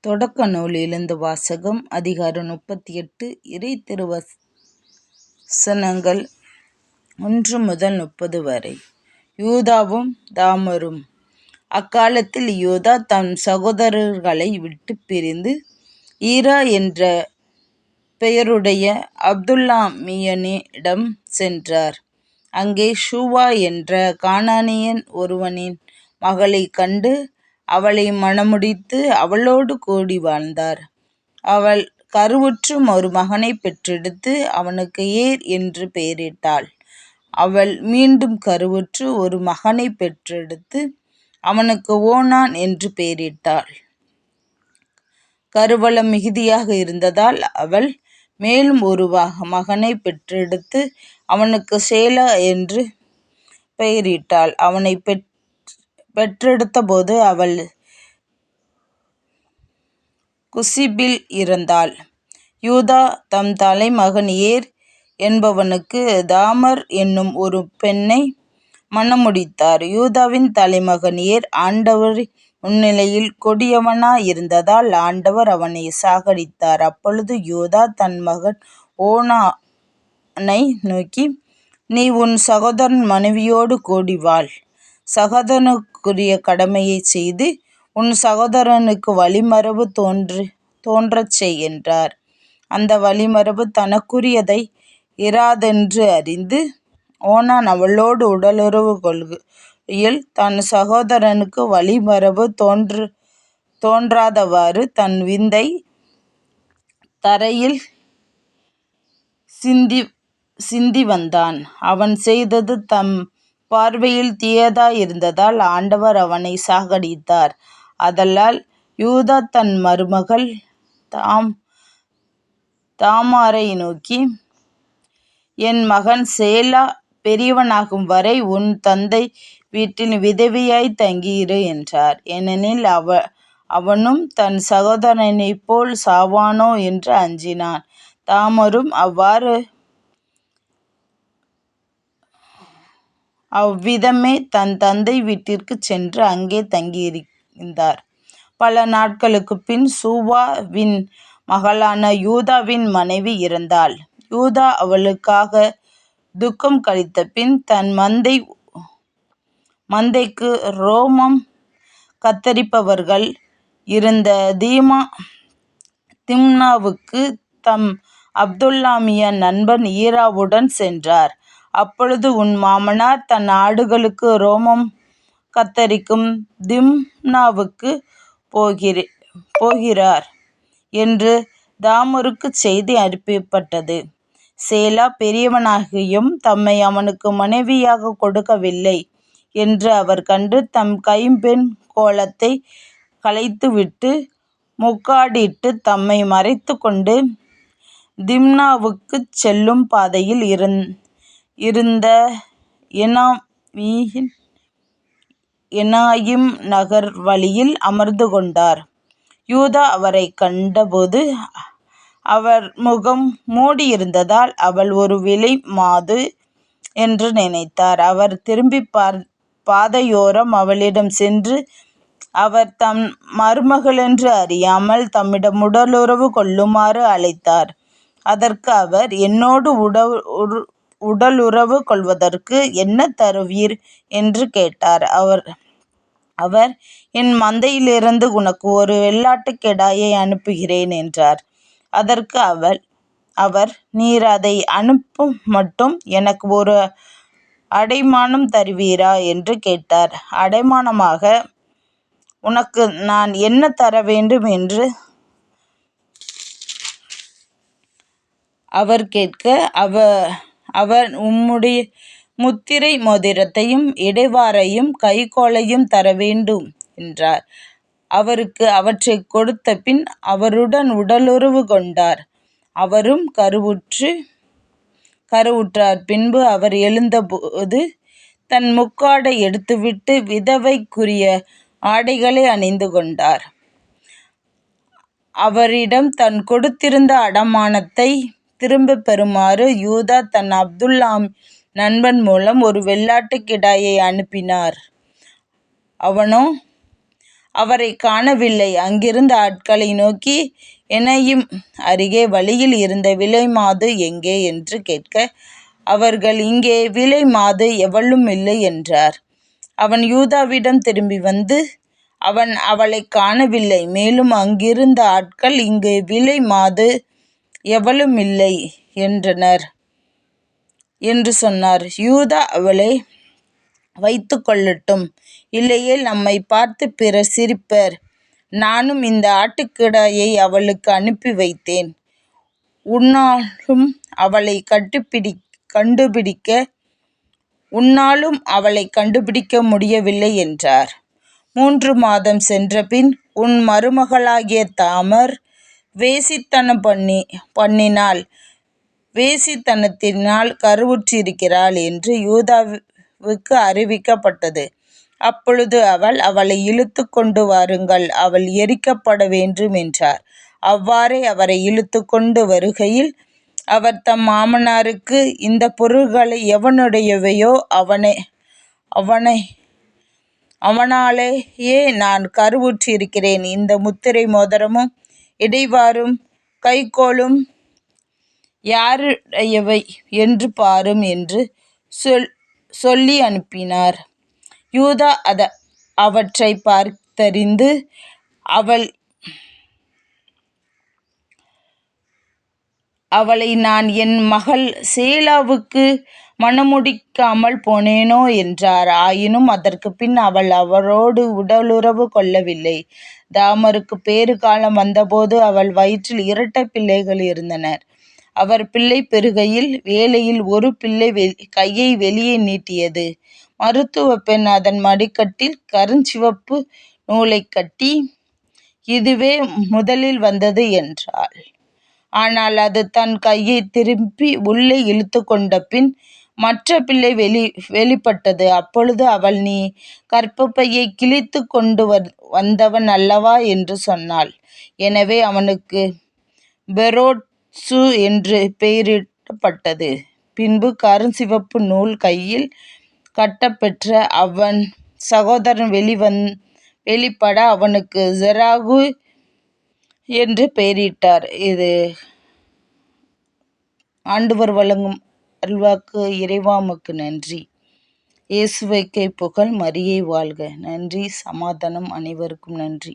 தொடக்க நூலிலிருந்து வாசகம் அதிகாரம் முப்பத்தி எட்டு இறை திருவசனங்கள் ஒன்று முதல் முப்பது வரை யூதாவும் தாமரும் அக்காலத்தில் யூதா தன் சகோதரர்களை விட்டு பிரிந்து ஈரா என்ற பெயருடைய அப்துல்லா மியனிடம் சென்றார். அங்கே ஷூவா என்ற கானானியன் ஒருவனின் மகளைக் கண்டு அவளை மணமுடித்து அவளோடு கூடி வாழ்ந்தார். அவள் கருவுற்றும் ஒரு மகனைப் பெற்றெடுத்து அவனுக்கு ஏர் என்று பெயரிட்டாள். அவள் மீண்டும் கருவுற்று ஒரு மகனைப் பெற்றெடுத்து அவனுக்கு ஓனான் என்று பெயரிட்டாள். கருவளம் மிகுதியாக இருந்ததால் அவள் மேலும் ஒரு மகனைப் பெற்றெடுத்து அவனுக்கு சேலா என்று பெயரிட்டாள். அவனை பெற் பெற்றெடுத்தபோது அவள் குசிபில் இருந்தாள் யூதா தம் தலைமகன் ஏர் என்பவனுக்கு தாமர் என்னும் ஒரு பெண்ணை மணமுடித்தார். யூதாவின் தலைமகன் ஏர் ஆண்டவரின் முன்னிலையில் கொடியவனா இருந்ததால் ஆண்டவர் அவனை சாகடித்தார். அப்பொழுது யூதா தன் மகன் ஓனானை நோக்கி நீ உன் சகோதரன் மனைவியோடு கூடி சகோதரனு சகோதரனுக்குரிய கடமையைச் செய்து உன் சகோதரனுக்கு வழிமரபு தோன்றச் செய் என்றார். அந்த வழிமரபு தனக்குரியதை இராதென்று அறிந்து ஓனான் அவளோடு உடலுறவு கொள்கையில் தன் சகோதரனுக்கு வழிமரபு தோன்று தோன்றாதவாறு தன் விந்தை தரையில் சிந்தி சிந்தி வந்தான். அவன் செய்தது தம் பார்வையில் தீயதாயிருந்ததால் ஆண்டவர் அவனை சாகடித்தார். ஆதலால் யூதா தன் மருமகள் தாம் தாமாரை நோக்கி என் மகன் சேலா பெரியவனாகும் வரை உன் தந்தை வீட்டில் விதவியாய் தங்கியிரு என்றார். ஏனெனில் அவ அவனும் தன் சகோதரனைப் போல் சாவானோ என்று அஞ்சினான். தாமரும் அவ்வாறு அவ்விதமே தன் தந்தை வீட்டிற்குச் சென்று அங்கே தங்கியிருந்தார். பல நாட்களுக்குப் பின் சூவாவின் மகளான யூதாவின் மனைவி இறந்தாள். யூதா அவளுக்காகத் துக்கம் கழித்தபின் தன் மந்தைக்கு ரோமம் கத்தரிப்பவர்கள் இருந்த திம்னாவுக்குத் தம் அப்துல்லாமிய நண்பன் ஈராவுடன் சென்றார். அப்பொழுது உன் மாமனார் தன் ஆடுகளுக்கு ரோமம் கத்தரிக்கும் திம்னாவுக்கு போகிற போகிறார் என்று தாமருக்கு செய்தி அனுப்பப்பட்டது. சேலா பெரியவனாகியும் தம்மை அவனுக்கு மனைவியாகக் கொடுக்கவில்லை என்று அவர் கண்டு தம் கைம்பெண் கோலத்தை கலைத்துவிட்டு முக்காடிட்டு தம்மை மறைத்துக்கொண்டு திம்னாவுக்குச் செல்லும் பாதையில் இருந்த எனாயிம் நகர் வழியில் அமர்ந்து கொண்டார். யூதா அவரைக் கண்டபோது அவர் முகம் மூடியிருந்ததால் அவள் ஒரு விலை மாது என்று நினைத்தார். அவர் திரும்பிப் பாதையோரம் அவளிடம் சென்று அவர் தம் மருமகளென்று அறியாமல் தம்மிடம் உடலுறவு கொள்ளுமாறு அழைத்தார். அதற்கு அவர் என்னோடு உடலுறவு கொள்வதற்கு என்ன தருவீர்? என்று கேட்டார். அவர் அவர் என் மந்தையிலிருந்து உனக்கு ஒரு வெள்ளாட்டுக் கெடாயை அனுப்புகிறேன் என்றார். அதற்கு அவர் நீர் அதை அனுப்பும் மட்டும் எனக்கு ஒரு அடைமானம் தருவீரா? என்று கேட்டார். அடைமானமாக உனக்கு நான் என்ன தர வேண்டும் என்று அவர் கேட்க அவ அவர் உம்முடைய முத்திரை மோதிரத்தையும் இடைவாரையும் கைகோலையும் தர வேண்டும் என்றார். அவருக்கு அவற்றை கொடுத்த பின் அவருடன் உடலுறவு கொண்டார். அவரும் கருவுற்று கருவுற்றார். பின்பு அவர் எழுந்தபோது தன் முக்காடை எடுத்துவிட்டு விதவைக்குரிய ஆடைகளை அணிந்து கொண்டார். அவரிடம் தன் கொடுத்திருந்த அடமானத்தை திரும்பப் பெறுமாறு யூதா தன் அப்துல்லா நண்பன் மூலம் ஒரு வெள்ளாட்டுக் கிடாயை அனுப்பினார். அவனோ அவரை காணவில்லை. அங்கிருந்த ஆட்களை நோக்கி என்னையும் அருகே வழியில் இருந்த விலை மாது எங்கே? என்று கேட்க அவர்கள் இங்கே விலை மாது எவளும் இல்லை என்றார். அவன் யூதாவிடம் திரும்பி வந்து அவன் அவளை காணவில்லை. மேலும் அங்கிருந்த ஆட்கள் இங்கு விலை மாது எவளும் இல்லை என்றனர். என்று சொன்னார். யூதா அவளை வைத்து கொள்ளட்டும். இல்லையேல் நம்மை பார்த்து பிறர் சிரிப்பர். நானும் இந்த ஆட்டுக்கிடாயை அவளுக்கு அனுப்பி வைத்தேன். உன்னாலும் அவளை கட்டுப்பிடி கண்டுபிடிக்க உன்னாலும் அவளை கண்டுபிடிக்க முடியவில்லை என்றார். மூன்று மாதம் சென்றபின் உன் மருமகளாகிய தாமர் வேசித்தனம் பண்ணி பண்ணினாள் வேசித்தனத்தினால் கருவுற்றிருக்கிறாள் என்று யூதாவுக்கு அறிவிக்கப்பட்டது. அப்பொழுது அவள் அவளை இழுத்து கொண்டு வாருங்கள் அவள் எரிக்கப்பட வேண்டும் என்றார். அவ்வாறே அவரை இழுத்து கொண்டு வருகையில் அவர் தம் மாமனாருக்கு இந்த பொருள்களை எவனுடையவையோ அவனை அவனை அவனாலேயே நான் கருவுற்றிருக்கிறேன். இந்த முத்திரை மோதிரமும் இடைவாரும் கைகோளும் யாருடையவை என்று பாரும் என்று சொல் சொல்லி அனுப்பினார். யூதா அத அவற்றை பார்த்தறிந்து அவள் அவளை நான் என் மகள் சேலாவுக்கு மணமுடிக்காமல் போனேனோ என்றார். ஆயினும் அதற்கு பின் அவள் அவரோடு உடலுறவு கொள்ளவில்லை. தாமருக்கு பேறு காலம் வந்தபோது அவள் வயிற்றில் இரட்டை பிள்ளைகள் இருந்தனர். அவர் பிள்ளை பெறுகையில் வேலையில் ஒரு பிள்ளை கையை வெளியே நீட்டியது. மருத்துவ பெண் அதன் மடிக்கட்டில் கருஞ்சிவப்பு நூலை கட்டி இதுவே முதலில் வந்தது என்றாள். ஆனால் அது தன் கையை திருப்பி உள்ளே இழுத்து கொண்ட பின் மற்ற பிள்ளை வெளி வெளிப்பட்டது. அப்பொழுது அவள் நீ கற்பப்பையை கிழித்து கொண்டு வந்தவன் அல்லவா? என்று சொன்னாள். எனவே அவனுக்கு பெரோட்சு என்று பெயரிடப்பட்டது. பின்பு கருஞ்சிவப்பு நூல் கையில் கட்டப்பெற்ற அவன் சகோதரன் வெளிவந் வெளிப்பட அவனுக்கு ஜெராகு என்று பெயரிட்டார். இது ஆண்டவர் வழங்கும் அருள்வாக்கு இறைவாமுக்கு நன்றி. இயேசுவைக்கை புகழ் மரியை வாழ்க. நன்றி. சமாதானம் அனைவருக்கும் நன்றி.